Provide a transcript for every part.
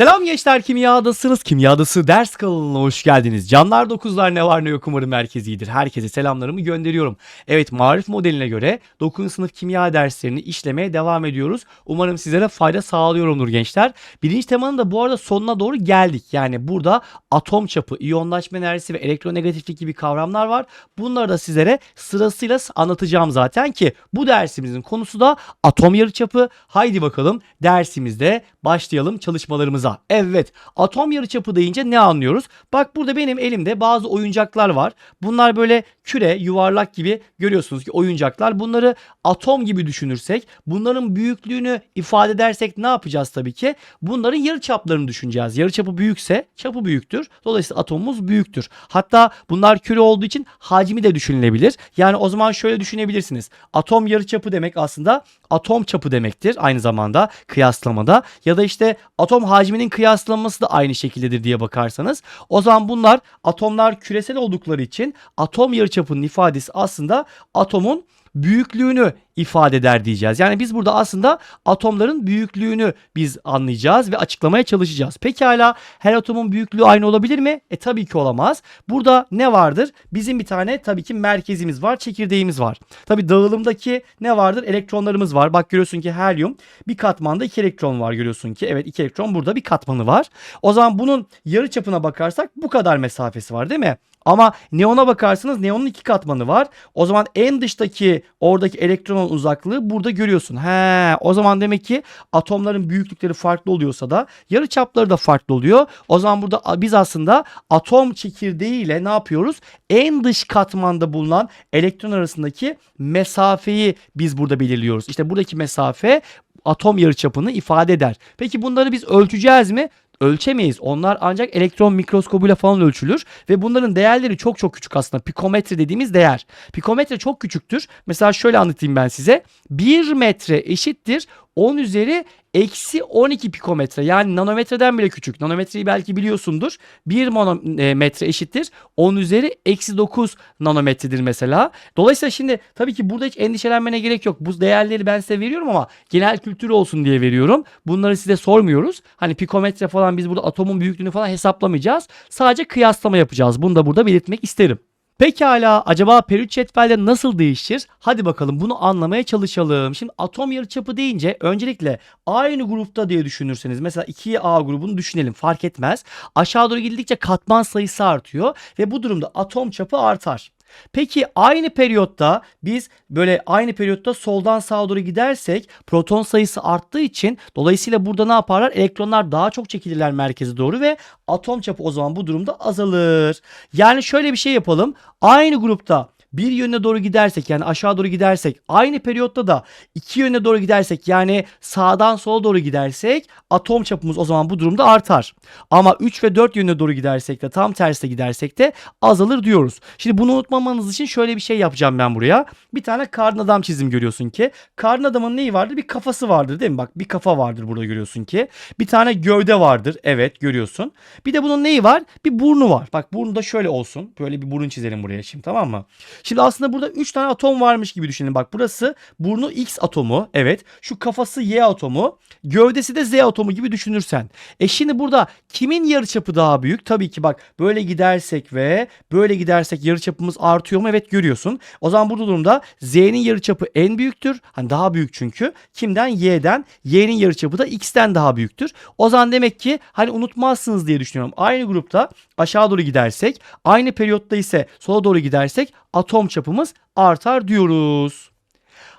Selam gençler kimyadasınız. Kimyadası ders kanalına hoş geldiniz. Canlar dokuzlar ne var ne yok umarım herkes iyidir. Herkese selamlarımı gönderiyorum. Evet marif modeline göre 9. sınıf kimya derslerini işlemeye devam ediyoruz. Umarım sizlere fayda sağlıyorumdur gençler. Birinci temanın da bu arada sonuna doğru geldik. Yani burada atom çapı, iyonlaşma enerjisi ve elektronegatiflik gibi kavramlar var. Bunları da sizlere sırasıyla anlatacağım zaten ki bu dersimizin konusu da atom yarıçapı. Haydi bakalım dersimizde başlayalım çalışmalarımıza. Evet atom yarıçapı deyince ne anlıyoruz? Bak burada benim elimde bazı oyuncaklar var. Bunlar böyle küre, yuvarlak gibi görüyorsunuz ki oyuncaklar. Bunları atom gibi düşünürsek bunların büyüklüğünü ifade edersek ne yapacağız tabii ki? Bunların yarıçaplarını düşüneceğiz. Yarıçapı büyükse çapı büyüktür. Dolayısıyla atomumuz büyüktür. Hatta bunlar küre olduğu için hacmi de düşünülebilir. Yani o zaman şöyle düşünebilirsiniz. Atom yarıçapı demek aslında atom çapı demektir aynı zamanda kıyaslamada. Ya da işte atom hacminin kıyaslanması da aynı şekildedir diye bakarsanız. O zaman bunlar atomlar küresel oldukları için atom yarıçapının ifadesi aslında atomun büyüklüğünü ifade eder diyeceğiz. Yani biz burada aslında atomların büyüklüğünü biz anlayacağız ve açıklamaya çalışacağız. Pekala her atomun büyüklüğü aynı olabilir mi? E tabii ki olamaz. Burada ne vardır? Bizim bir tane tabii ki merkezimiz var, çekirdeğimiz var. Tabii dağılımdaki ne vardır? Elektronlarımız var. Bak görüyorsun ki helyum bir katmanda iki elektron var görüyorsun ki. Evet iki elektron burada bir katmanı var. O zaman bunun yarı çapına bakarsak bu kadar mesafesi var değil mi? Ama neona bakarsınız neonun iki katmanı var. O zaman en dıştaki oradaki elektronun uzaklığı burada görüyorsun. He, o zaman demek ki atomların büyüklükleri farklı oluyorsa da yarı çapları da farklı oluyor. O zaman burada biz aslında atom çekirdeği ile ne yapıyoruz? En dış katmanda bulunan elektron arasındaki mesafeyi biz burada belirliyoruz. İşte buradaki mesafe atom yarıçapını ifade eder. Peki bunları biz ölçeceğiz mi? Ölçemeyiz. Onlar ancak elektron mikroskobuyla falan ölçülür ve bunların değerleri çok çok küçük aslında. Pikometre dediğimiz değer. Pikometre çok küçüktür. Mesela şöyle anlatayım ben size. 1 metre eşittir 10 üzeri eksi 12 pikometre yani nanometreden bile küçük. Nanometreyi belki biliyorsundur. 1 monometre eşittir 10 üzeri eksi 9 nanometredir mesela. Dolayısıyla şimdi tabii ki burada hiç endişelenmene gerek yok. Bu değerleri ben size veriyorum ama genel kültür olsun diye veriyorum. Bunları size sormuyoruz. Hani pikometre falan biz burada atomun büyüklüğünü falan hesaplamayacağız. Sadece kıyaslama yapacağız. Bunu da burada belirtmek isterim. Pekala acaba periyot cetvelde nasıl değişir? Hadi bakalım bunu anlamaya çalışalım. Şimdi atom yarıçapı deyince öncelikle aynı grupta diye düşünürseniz mesela 2A grubunu düşünelim fark etmez. Aşağı doğru gidildikçe katman sayısı artıyor ve bu durumda atom çapı artar. Peki aynı periyotta biz böyle aynı periyotta soldan sağa doğru gidersek proton sayısı arttığı için dolayısıyla burada ne yaparlar? Elektronlar daha çok çekilirler merkeze doğru ve atom çapı o zaman bu durumda azalır. Yani şöyle bir şey yapalım. Aynı grupta bir yöne doğru gidersek yani aşağı doğru gidersek aynı periyotta da iki yöne doğru gidersek yani sağdan sola doğru gidersek atom çapımız o zaman bu durumda artar. Ama 3 ve 4 yöne doğru gidersek de tam tersine gidersek de azalır diyoruz. Şimdi bunu unutmamanız için şöyle bir şey yapacağım ben buraya. Bir tane karın adam çizim görüyorsun ki. Karın adamın neyi vardır? Bir kafası vardır değil mi? Bak bir kafa vardır burada görüyorsun ki. Bir tane gövde vardır. Evet görüyorsun. Bir de bunun neyi var? Bir burnu var. Bak burnu da şöyle olsun. Böyle bir burun çizelim buraya şimdi tamam mı? Şimdi aslında burada 3 tane atom varmış gibi düşünün. Bak burası burnu X atomu. Evet. Şu kafası Y atomu. Gövdesi de Z atomu gibi düşünürsen. E şimdi burada kimin yarıçapı daha büyük? Tabii ki bak böyle gidersek ve böyle gidersek yarıçapımız artıyor mu? Evet görüyorsun. O zaman bu durumda Z'nin yarıçapı en büyüktür. Hani daha büyük çünkü. Kimden? Y'den. Y'nin yarıçapı da X'ten daha büyüktür. O zaman demek ki hani unutmazsınız diye düşünüyorum. Aynı grupta aşağı doğru gidersek, aynı periyotta ise sola doğru gidersek atom çapımız artar diyoruz.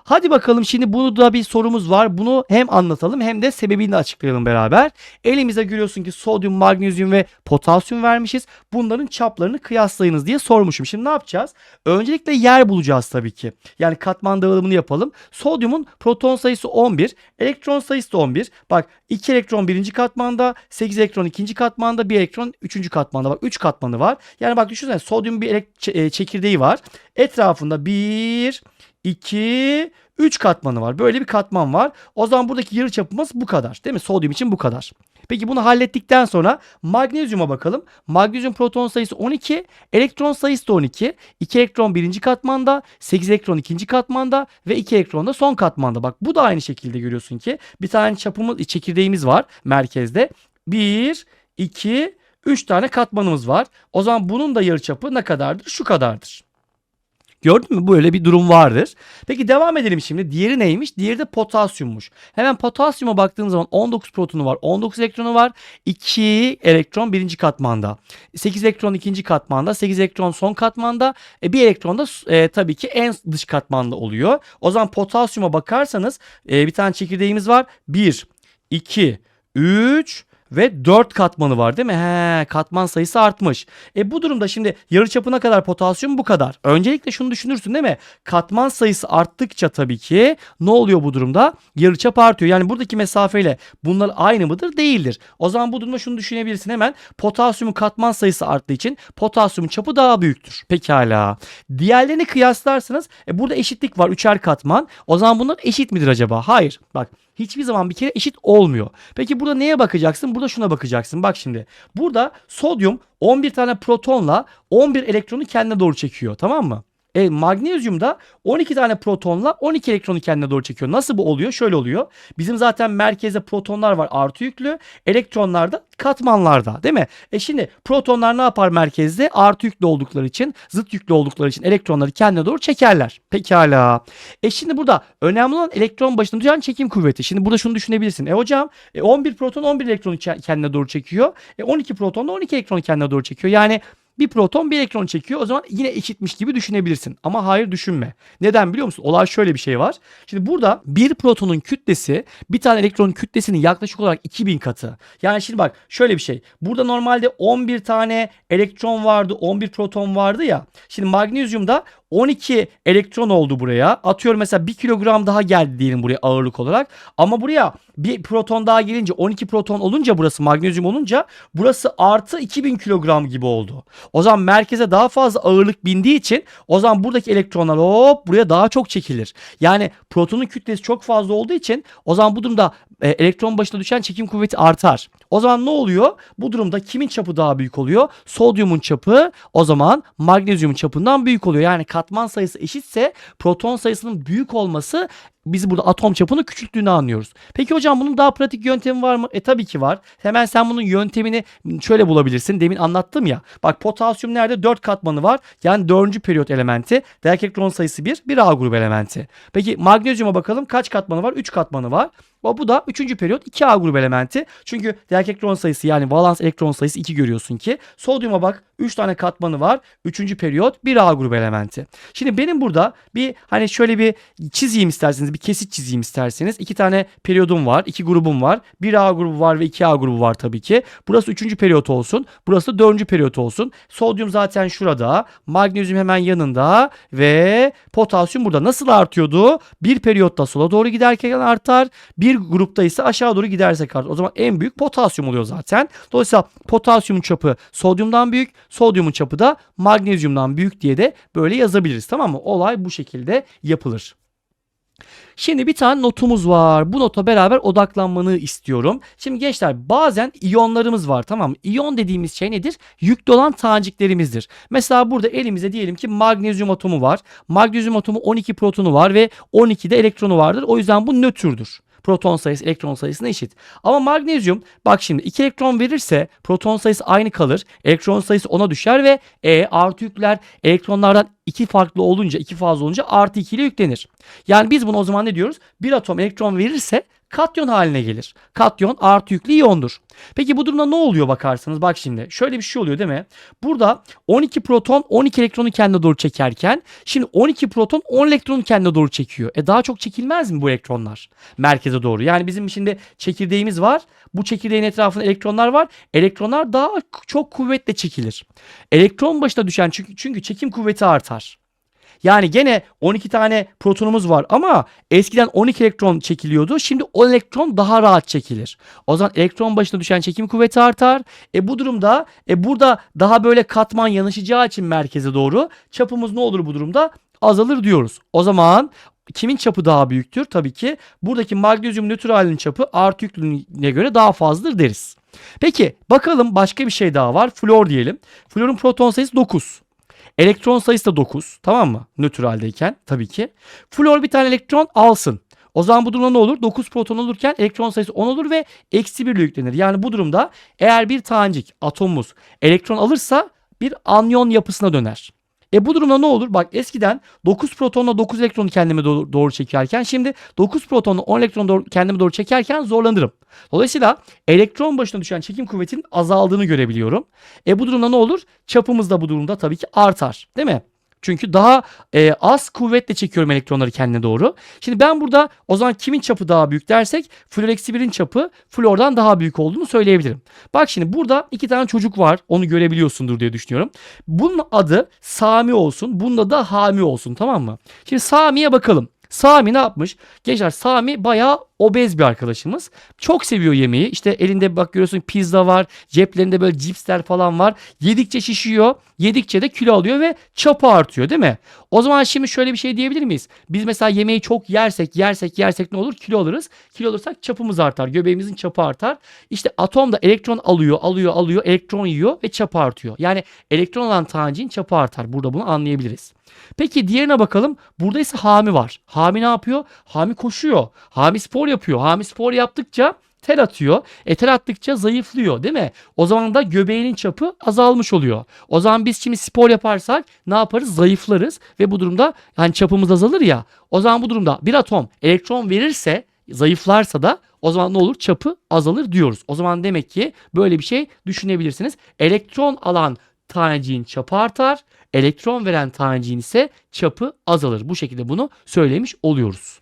Hadi bakalım şimdi bunu da bir sorumuz var. Bunu hem anlatalım hem de sebebini açıklayalım beraber. Elimize görüyorsun ki sodyum, magnezyum ve potasyum vermişiz. Bunların çaplarını kıyaslayınız diye sormuşum. Şimdi ne yapacağız? Öncelikle yer bulacağız tabii ki. Yani katman dağılımını yapalım. Sodyumun proton sayısı 11, elektron sayısı da 11. Bak 2 elektron birinci katmanda, 8 elektron ikinci katmanda, 1 elektron üçüncü katmanda. Bak 3 katmanı var. Yani bak düşünsene sodyum bir çekirdeği var. Etrafında 1, 2, 3 katmanı var. Böyle bir katman var. O zaman buradaki yarı çapımız bu kadar. Değil mi? Sodyum için bu kadar. Peki bunu hallettikten sonra magnezyuma bakalım. Magnezyum proton sayısı 12, elektron sayısı da 12. 2 elektron birinci katmanda, 8 elektron ikinci katmanda ve 2 elektron da son katmanda. Bak bu da aynı şekilde görüyorsun ki bir tane çapımız, çekirdeğimiz var merkezde. 1, 2, 3 tane katmanımız var. O zaman bunun da yarıçapı ne kadardır? Şu kadardır. Gördün mü? Böyle bir durum vardır. Peki devam edelim şimdi. Diğeri neymiş? Diğeri de potasyummuş. Hemen potasyuma baktığım zaman 19 protonu var. 19 elektronu var. 2 elektron birinci katmanda. 8 elektron ikinci katmanda. 8 elektron son katmanda. E, bir elektron da e, tabii ki en dış katmanda oluyor. O zaman potasyuma bakarsanız e, bir tane çekirdeğimiz var. 1, 2, 3 ve 4 katmanı var değil mi? He, katman sayısı artmış. E bu durumda şimdi yarıçapına kadar potasyum bu kadar. Öncelikle şunu düşünürsün değil mi? Katman sayısı arttıkça tabii ki ne oluyor bu durumda? Yarıçap artıyor. Yani buradaki mesafeyle bunlar aynı mıdır? Değildir. O zaman bu durumda şunu düşünebilirsin hemen. Potasyumun katman sayısı arttığı için potasyumun çapı daha büyüktür. Pekala. Diğerlerini kıyaslarsanız e burada eşitlik var. Üçer katman. O zaman bunlar eşit midir acaba? Hayır. Bak hiçbir zaman bir kere eşit olmuyor. Peki burada neye bakacaksın? Burada şuna bakacaksın. Bak şimdi. Burada sodyum 11 tane protonla 11 elektronu kendine doğru çekiyor. Tamam mı? E, magnezyum da 12 tane protonla 12 elektronu kendine doğru çekiyor. Nasıl bu oluyor? Şöyle oluyor. Bizim zaten merkezde protonlar var artı yüklü. Elektronlar da katmanlarda değil mi? E şimdi protonlar ne yapar merkezde? Artı yüklü oldukları için, zıt yüklü oldukları için elektronları kendine doğru çekerler. Pekala. E şimdi burada önemli olan elektron başına duyan çekim kuvveti. Şimdi burada şunu düşünebilirsin. E hocam e 11 proton 11 elektronu kendine doğru çekiyor. E 12 proton da 12 elektronu kendine doğru çekiyor. Yani bir proton bir elektron çekiyor. O zaman yine eşitmiş gibi düşünebilirsin. Ama hayır düşünme. Neden biliyor musun? Olay şöyle bir şey var. Şimdi burada bir protonun kütlesi bir tane elektronun kütlesinin yaklaşık olarak 2000 katı. Yani şimdi bak şöyle bir şey. Burada normalde 11 tane elektron vardı, 11 proton vardı ya. Şimdi magnezyumda 12 elektron oldu buraya. Atıyorum mesela 1 kilogram daha geldi diyelim buraya ağırlık olarak. Ama buraya bir proton daha gelince 12 proton olunca burası magnezyum olunca burası artı 2000 kilogram gibi oldu. O zaman merkeze daha fazla ağırlık bindiği için o zaman buradaki elektronlar hop buraya daha çok çekilir. Yani protonun kütlesi çok fazla olduğu için o zaman bu durumda e, elektron başına düşen çekim kuvveti artar. O zaman ne oluyor? Bu durumda kimin çapı daha büyük oluyor? Sodyumun çapı o zaman magnezyumun çapından büyük oluyor. Yani katman sayısı eşitse proton sayısının büyük olması biz burada atom çapını küçülttüğünü anlıyoruz. Peki hocam bunun daha pratik yöntemi var mı? E tabii ki var. Hemen sen bunun yöntemini şöyle bulabilirsin. Demin anlattım ya. Bak potasyum nerede? 4 katmanı var. Yani 4. periyot elementi. Değerli elektron sayısı 1. Bir A grubu elementi. Peki magnezyuma bakalım. Kaç katmanı var? 3 katmanı var. Bu da 3. periyot 2A grubu elementi. Çünkü değerli elektron sayısı yani valans elektron sayısı 2 görüyorsun ki. Sodyuma bak 3 tane katmanı var. 3. periyot 1A grubu elementi. Şimdi benim burada bir hani şöyle bir çizeyim isterseniz bir kesit çizeyim isterseniz. iki tane periyodum var. iki grubum var. Bir A grubu var ve 2A grubu var tabii ki. Burası 3. periyot olsun. Burası 4. periyot olsun. Sodyum zaten şurada. Magnezyum hemen yanında ve potasyum burada. Nasıl artıyordu? Bir periyotta sola doğru giderken artar. Bir grupta ise aşağı doğru gidersek artar. O zaman en büyük potasyum oluyor zaten. Dolayısıyla potasyumun çapı sodyumdan büyük. Sodyumun çapı da magnezyumdan büyük diye de böyle yazabiliriz. Tamam mı? Olay bu şekilde yapılır. Şimdi bir tane notumuz var. Bu nota beraber odaklanmanı istiyorum. Şimdi gençler bazen iyonlarımız var tamam mı? İyon dediğimiz şey nedir? Yüklü olan taneciklerimizdir. Mesela burada elimizde diyelim ki magnezyum atomu var. Magnezyum atomu 12 protonu var ve 12 de elektronu vardır. O yüzden bu nötrdür proton sayısı elektron sayısına eşit. Ama magnezyum bak şimdi 2 elektron verirse proton sayısı aynı kalır. Elektron sayısı 10'a düşer ve E artı yükler elektronlardan 2 farklı olunca 2 fazla olunca artı 2 ile yüklenir. Yani biz bunu o zaman ne diyoruz? Bir atom elektron verirse katyon haline gelir. Katyon artı yüklü iyondur. Peki bu durumda ne oluyor bakarsanız bak şimdi şöyle bir şey oluyor değil mi? Burada 12 proton 12 elektronu kendine doğru çekerken şimdi 12 proton 10 elektronu kendine doğru çekiyor. E daha çok çekilmez mi bu elektronlar? Merkeze doğru. Yani bizim şimdi çekirdeğimiz var. Bu çekirdeğin etrafında elektronlar var. Elektronlar daha çok kuvvetle çekilir. Elektron başına düşen çünkü, çünkü çekim kuvveti artar. Yani gene 12 tane protonumuz var ama eskiden 12 elektron çekiliyordu. Şimdi 10 elektron daha rahat çekilir. O zaman elektron başına düşen çekim kuvveti artar. E bu durumda e burada daha böyle katman yanaşacağı için merkeze doğru çapımız ne olur bu durumda? Azalır diyoruz. O zaman kimin çapı daha büyüktür? Tabii ki buradaki magnezyum nötr halinin çapı artı yüklüğüne göre daha fazladır deriz. Peki bakalım başka bir şey daha var. Flor diyelim. Florun proton sayısı 9. Elektron sayısı da 9. Tamam mı? Nötr haldeyken tabii ki. Flor bir tane elektron alsın. O zaman bu durumda ne olur? 9 proton olurken elektron sayısı 10 olur ve eksi 1 ile yüklenir. Yani bu durumda eğer bir tanecik atomumuz elektron alırsa bir anyon yapısına döner. E bu durumda ne olur? Bak eskiden 9 protonla 9 elektronu kendime doğru, doğru çekerken şimdi 9 protonla 10 elektronu doğru, kendime doğru çekerken zorlanırım. Dolayısıyla elektron başına düşen çekim kuvvetinin azaldığını görebiliyorum. E bu durumda ne olur? Çapımız da bu durumda tabii ki artar. Değil mi? Çünkü daha e, az kuvvetle çekiyorum elektronları kendine doğru. Şimdi ben burada o zaman kimin çapı daha büyük dersek flor eksi 1'in çapı flordan daha büyük olduğunu söyleyebilirim. Bak şimdi burada iki tane çocuk var. Onu görebiliyorsundur diye düşünüyorum. Bunun adı Sami olsun. Bunun adı Hami olsun tamam mı? Şimdi Sami'ye bakalım. Sami ne yapmış? Gençler Sami bayağı obez bir arkadaşımız. Çok seviyor yemeği. İşte elinde bak görüyorsun pizza var. Ceplerinde böyle cipsler falan var. Yedikçe şişiyor. Yedikçe de kilo alıyor ve çapı artıyor değil mi? O zaman şimdi şöyle bir şey diyebilir miyiz? Biz mesela yemeği çok yersek yersek yersek ne olur? Kilo alırız. Kilo alırsak çapımız artar. Göbeğimizin çapı artar. İşte atom da elektron alıyor alıyor alıyor. Elektron yiyor ve çapı artıyor. Yani elektron alan taneciğin çapı artar. Burada bunu anlayabiliriz. Peki diğerine bakalım. Burada ise Hami var. Hami ne yapıyor? Hami koşuyor. Hami spor yapıyor. Hami spor yaptıkça ter atıyor. E ter attıkça zayıflıyor değil mi? O zaman da göbeğinin çapı azalmış oluyor. O zaman biz şimdi spor yaparsak ne yaparız? Zayıflarız ve bu durumda hani çapımız azalır ya. O zaman bu durumda bir atom elektron verirse zayıflarsa da o zaman ne olur? Çapı azalır diyoruz. O zaman demek ki böyle bir şey düşünebilirsiniz. Elektron alan taneciğin çapı artar. Elektron veren taneciğin ise çapı azalır. Bu şekilde bunu söylemiş oluyoruz.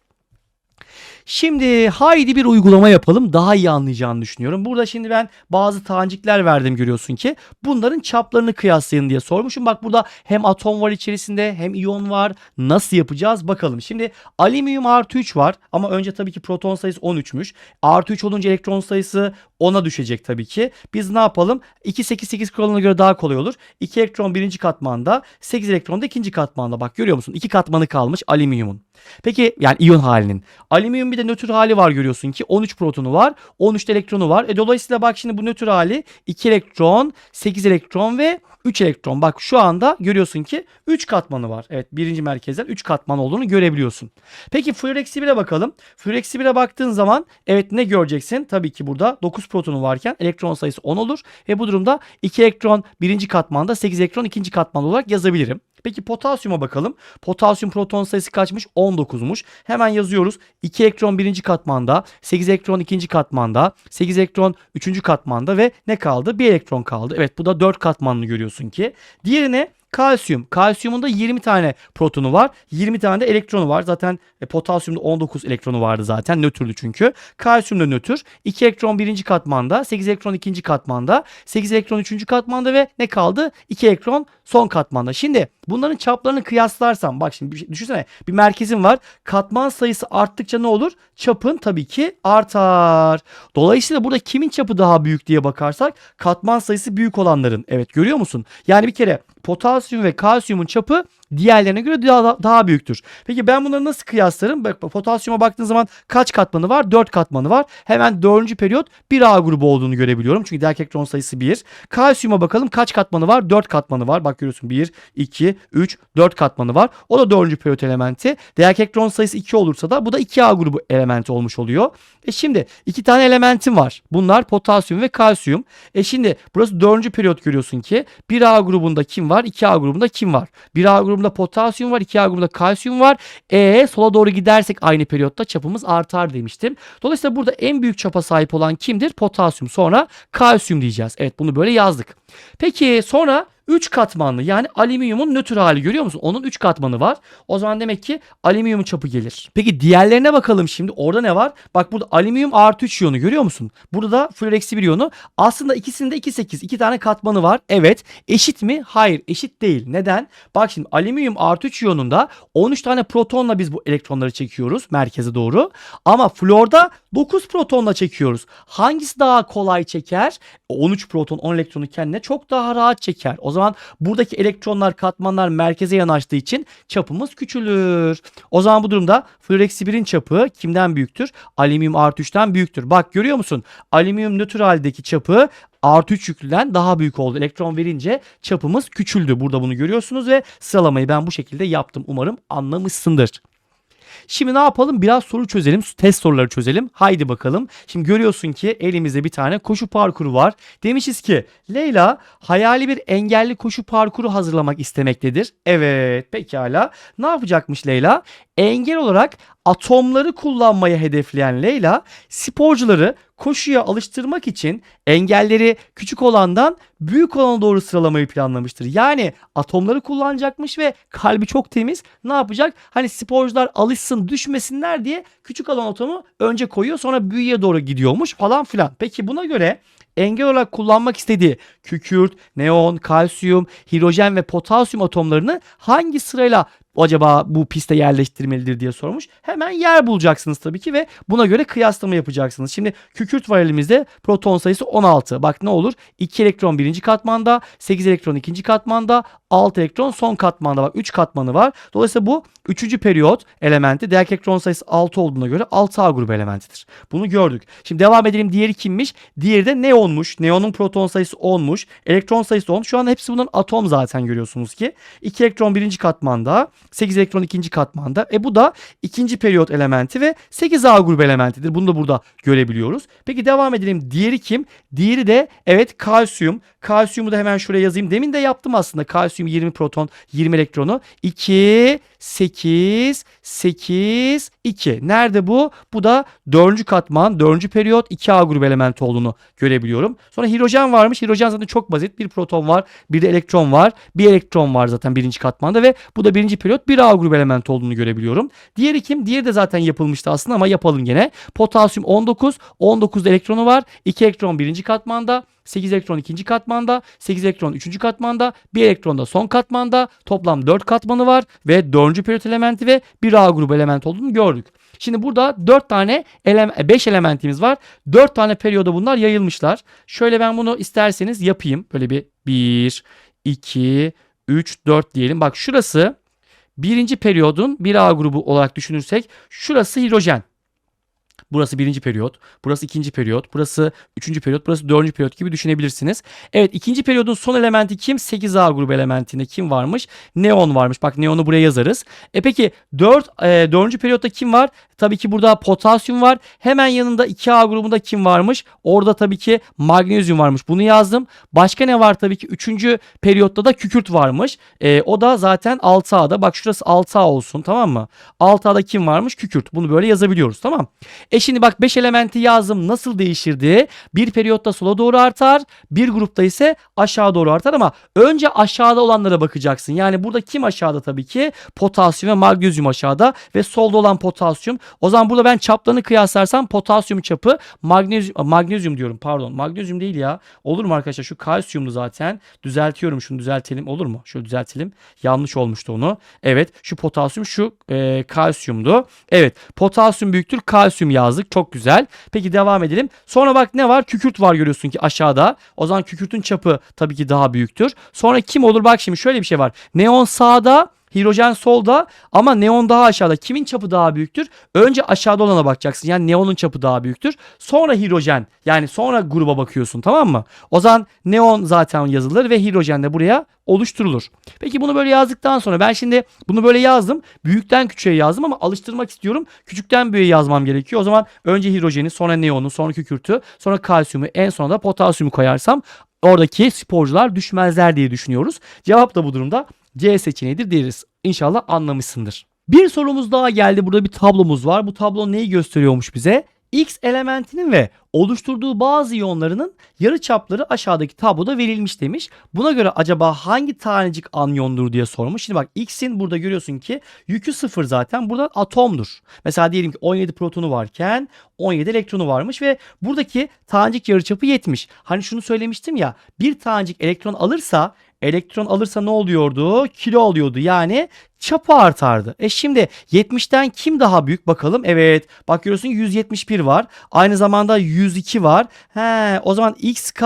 Şimdi haydi bir uygulama yapalım. Daha iyi anlayacağını düşünüyorum. Burada şimdi ben bazı tanecikler verdim görüyorsun ki. Bunların çaplarını kıyaslayın diye sormuşum. Bak burada hem atom var içerisinde hem iyon var. Nasıl yapacağız bakalım. Şimdi alüminyum artı 3 var. Ama önce tabii ki proton sayısı 13'müş. Artı 3 olunca elektron sayısı 10'a düşecek tabii ki. Biz ne yapalım? 2-8-8 kuralına göre daha kolay olur. 2 elektron birinci katmanda, 8 elektron da ikinci katmanda. Bak görüyor musun? 2 katmanı kalmış alüminyumun. Peki yani iyon halinin. Alüminyum bir de nötr hali var görüyorsun ki 13 protonu var. 13 de elektronu var. E dolayısıyla bak şimdi bu nötr hali 2 elektron, 8 elektron ve 3 elektron. Bak şu anda görüyorsun ki 3 katmanı var. Evet birinci merkezden 3 katman olduğunu görebiliyorsun. Peki flor eksi 1'e bakalım. Flor eksi 1'e baktığın zaman evet ne göreceksin? Tabii ki burada 9 protonu varken elektron sayısı 10 olur. Ve bu durumda 2 elektron birinci katmanda 8 elektron ikinci katmanda olarak yazabilirim. Peki potasyuma bakalım. Potasyum proton sayısı kaçmış? 19'muş. Hemen yazıyoruz. 2 elektron birinci katmanda, 8 elektron ikinci katmanda, 8 elektron üçüncü katmanda ve ne kaldı? 1 elektron kaldı. Evet bu da 4 katmanlı görüyorsun ki. Diğerine Kalsiyum. Kalsiyumun da 20 tane protonu var. 20 tane de elektronu var. Zaten e, potasyumda 19 elektronu vardı zaten. Nötrdü çünkü. Kalsiyum da nötr. 2 elektron birinci katmanda. 8 elektron ikinci katmanda. 8 elektron üçüncü katmanda ve ne kaldı? 2 elektron son katmanda. Şimdi bunların çaplarını kıyaslarsam bak şimdi şey, düşünsene bir merkezim var. Katman sayısı arttıkça ne olur? Çapın tabii ki artar. Dolayısıyla burada kimin çapı daha büyük diye bakarsak katman sayısı büyük olanların. Evet görüyor musun? Yani bir kere potasyum ve kalsiyumun çapı diğerlerine göre daha, daha büyüktür. Peki ben bunları nasıl kıyaslarım? Bak potasyuma baktığın zaman kaç katmanı var? 4 katmanı var. Hemen 4. periyot 1A grubu olduğunu görebiliyorum. Çünkü diğer elektron sayısı 1. Kalsiyuma bakalım kaç katmanı var? 4 katmanı var. Bak görüyorsun 1, 2, 3, 4 katmanı var. O da 4. periyot elementi. Diğer elektron sayısı 2 olursa da bu da 2A grubu elementi olmuş oluyor. E şimdi iki tane elementim var. Bunlar potasyum ve kalsiyum. E şimdi burası 4. periyot görüyorsun ki 1A grubunda kim var? 2A grubunda kim var? 1A grubunda potasyum var, 2A grubunda kalsiyum var. E sola doğru gidersek aynı periyotta çapımız artar demiştim. Dolayısıyla burada en büyük çapa sahip olan kimdir? Potasyum. Sonra kalsiyum diyeceğiz. Evet bunu böyle yazdık. Peki sonra 3 katmanlı yani alüminyumun nötr hali görüyor musun? Onun 3 katmanı var. O zaman demek ki alüminyumun çapı gelir. Peki diğerlerine bakalım şimdi. Orada ne var? Bak burada alüminyum artı 3 iyonu görüyor musun? Burada da flor eksi 1 iyonu. Aslında ikisinde 2 8. 2 tane katmanı var. Evet. Eşit mi? Hayır. Eşit değil. Neden? Bak şimdi alüminyum artı 3 iyonunda 13 tane protonla biz bu elektronları çekiyoruz merkeze doğru. Ama florda 9 protonla çekiyoruz. Hangisi daha kolay çeker? 13 proton 10 elektronu kendine çok daha rahat çeker. O zaman buradaki elektronlar katmanlar merkeze yanaştığı için çapımız küçülür. O zaman bu durumda flor eksi 1'in çapı kimden büyüktür? Alüminyum artı 3'ten büyüktür. Bak görüyor musun? Alüminyum nötr haldeki çapı artı 3 yüklüden daha büyük oldu. Elektron verince çapımız küçüldü. Burada bunu görüyorsunuz ve sıralamayı ben bu şekilde yaptım. Umarım anlamışsındır. Şimdi ne yapalım? Biraz soru çözelim. Test soruları çözelim. Haydi bakalım. Şimdi görüyorsun ki elimizde bir tane koşu parkuru var. Demişiz ki Leyla hayali bir engelli koşu parkuru hazırlamak istemektedir. Evet pekala. Ne yapacakmış Leyla? Engel olarak atomları kullanmayı hedefleyen Leyla sporcuları koşuya alıştırmak için engelleri küçük olandan büyük olana doğru sıralamayı planlamıştır. Yani atomları kullanacakmış ve kalbi çok temiz. Ne yapacak? Hani sporcular alışsın düşmesinler diye küçük olan atomu önce koyuyor sonra büyüye doğru gidiyormuş falan filan. Peki buna göre engel olarak kullanmak istediği kükürt, neon, kalsiyum, hidrojen ve potasyum atomlarını hangi sırayla acaba bu piste yerleştirmelidir diye sormuş. Hemen yer bulacaksınız tabii ki ve buna göre kıyaslama yapacaksınız. Şimdi kükürt var elimizde. Proton sayısı 16. Bak ne olur? 2 elektron birinci katmanda, 8 elektron ikinci katmanda, 6 elektron son katmanda. Bak 3 katmanı var. Dolayısıyla bu 3. periyot elementi. Değer elektron sayısı 6 olduğuna göre 6A grubu elementidir. Bunu gördük. Şimdi devam edelim. Diğeri kimmiş? Diğeri de neonmuş. Neonun proton sayısı 10'muş. Elektron sayısı 10. Şu an hepsi bunun atom zaten görüyorsunuz ki. 2 elektron birinci katmanda, 8 elektron ikinci katmanda. E bu da ikinci periyot elementi ve 8A grubu elementidir. Bunu da burada görebiliyoruz. Peki devam edelim. Diğeri kim? Diğeri de evet kalsiyum. Kalsiyumu da hemen şuraya yazayım. Demin de yaptım aslında. Kalsiyum 20 proton 20 elektronu. 2, 8, 8, 2. Nerede bu? Bu da 4. katman, 4. periyot 2A grubu elementi olduğunu görebiliyorum. Sonra hidrojen varmış. Hidrojen zaten çok basit. Bir proton var, bir de elektron var. Bir elektron var zaten birinci katmanda ve bu da birinci periyot 1A grubu elementi olduğunu görebiliyorum. Diğeri kim? Diğeri de zaten yapılmıştı aslında ama yapalım gene. Potasyum 19, 19 elektronu var. 2 elektron birinci katmanda, 8 elektron ikinci katmanda, 8 elektron üçüncü katmanda, 1 elektron da son katmanda. Toplam 4 katmanı var ve 4. periyot elementi ve 1A grubu element olduğunu gördük. Şimdi burada 4 tane 5 elementimiz var. 4 tane periyoda bunlar yayılmışlar. Şöyle ben bunu isterseniz yapayım. Böyle bir 1, 2, 3, 4 diyelim. Bak şurası birinci periyodun 1A grubu olarak düşünürsek şurası hidrojen. Burası birinci periyot, burası ikinci periyot, burası üçüncü periyot, burası dördüncü periyot gibi düşünebilirsiniz. Evet ikinci periyodun son elementi kim? 8A grubu elementinde kim varmış? Neon varmış. Bak neonu buraya yazarız. E peki 4, e, dördüncü periyotta kim var? Tabii ki burada potasyum var. Hemen yanında 2A grubunda kim varmış? Orada tabii ki magnezyum varmış. Bunu yazdım. Başka ne var tabii ki? Üçüncü periyotta da kükürt varmış. E, o da zaten 6A'da. Bak şurası 6A olsun tamam mı? 6A'da kim varmış? Kükürt. Bunu böyle yazabiliyoruz tamam E şimdi bak 5 elementi yazdım. Nasıl değişirdi? Bir periyotta sola doğru artar. Bir grupta ise aşağı doğru artar ama önce aşağıda olanlara bakacaksın. Yani burada kim aşağıda tabii ki? Potasyum ve magnezyum aşağıda ve solda olan potasyum. O zaman burada ben çaplarını kıyaslarsam potasyum çapı magnezyum magnezyum diyorum pardon. Magnezyum değil ya. Olur mu arkadaşlar? Şu kalsiyumlu zaten. Düzeltiyorum şunu düzeltelim. Olur mu? Şöyle düzeltelim. Yanlış olmuştu onu. Evet şu potasyum şu e, kalsiyumdu. Evet potasyum büyüktür kalsiyum yazdık. Çok güzel. Peki devam edelim. Sonra bak ne var? Kükürt var görüyorsun ki aşağıda. O zaman kükürtün çapı tabii ki daha büyüktür. Sonra kim olur? Bak şimdi şöyle bir şey var. Neon sağda Hidrojen solda ama neon daha aşağıda. Kimin çapı daha büyüktür? Önce aşağıda olana bakacaksın. Yani neonun çapı daha büyüktür. Sonra hidrojen yani sonra gruba bakıyorsun tamam mı? O zaman neon zaten yazılır ve hidrojen de buraya oluşturulur. Peki bunu böyle yazdıktan sonra ben şimdi bunu böyle yazdım. Büyükten küçüğe yazdım ama alıştırmak istiyorum. Küçükten büyüğe yazmam gerekiyor. O zaman önce hidrojeni, sonra neonu, sonra kükürtü, sonra kalsiyumu, en sonra da potasyumu koyarsam oradaki sporcular düşmezler diye düşünüyoruz. Cevap da bu durumda C seçeneğidir deriz. İnşallah anlamışsındır. Bir sorumuz daha geldi. Burada bir tablomuz var. Bu tablo neyi gösteriyormuş bize? X elementinin ve oluşturduğu bazı iyonlarının yarıçapları aşağıdaki tabloda verilmiş demiş. Buna göre acaba hangi tanecik anyondur diye sormuş. Şimdi bak X'in burada görüyorsun ki yükü sıfır zaten. Burada atomdur. Mesela diyelim ki 17 protonu varken 17 elektronu varmış ve buradaki tanecik yarıçapı 70. Hani şunu söylemiştim ya bir tanecik elektron alırsa elektron alırsa ne oluyordu? Kilo alıyordu. Yani çapı artardı. E şimdi 70'ten kim daha büyük bakalım. Evet bak görüyorsun 171 var. Aynı zamanda 102 var. He, o zaman XK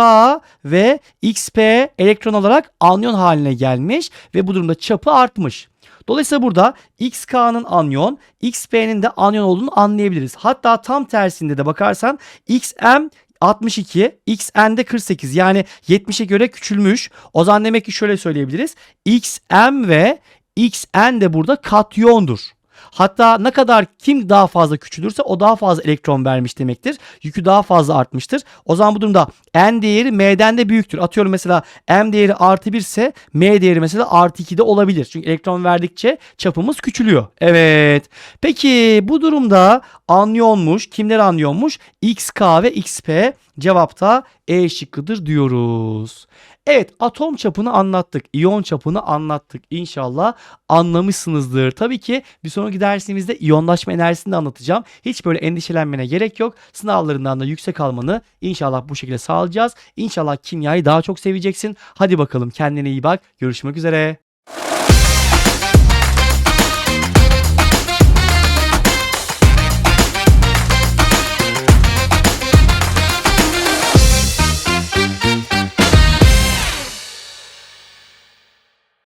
ve XP elektron olarak anyon haline gelmiş ve bu durumda çapı artmış. Dolayısıyla burada XK'nın anyon, XP'nin de anyon olduğunu anlayabiliriz. Hatta tam tersinde de bakarsan XM 62, xn de 48 yani 70'e göre küçülmüş. O zaman demek ki şöyle söyleyebiliriz. xm ve xn de burada katyondur. Hatta ne kadar kim daha fazla küçülürse o daha fazla elektron vermiş demektir. Yükü daha fazla artmıştır. O zaman bu durumda n değeri m'den de büyüktür. Atıyorum mesela m değeri artı 1 ise m değeri mesela artı 2 de olabilir. Çünkü elektron verdikçe çapımız küçülüyor. Evet. Peki bu durumda anyonmuş. Kimler anyonmuş? XK ve XP cevapta E şıkkıdır diyoruz. Evet atom çapını anlattık. iyon çapını anlattık. İnşallah anlamışsınızdır. Tabii ki bir sonraki dersimizde iyonlaşma enerjisini de anlatacağım. Hiç böyle endişelenmene gerek yok. Sınavlarından da yüksek almanı inşallah bu şekilde sağlayacağız. İnşallah kimyayı daha çok seveceksin. Hadi bakalım kendine iyi bak. Görüşmek üzere.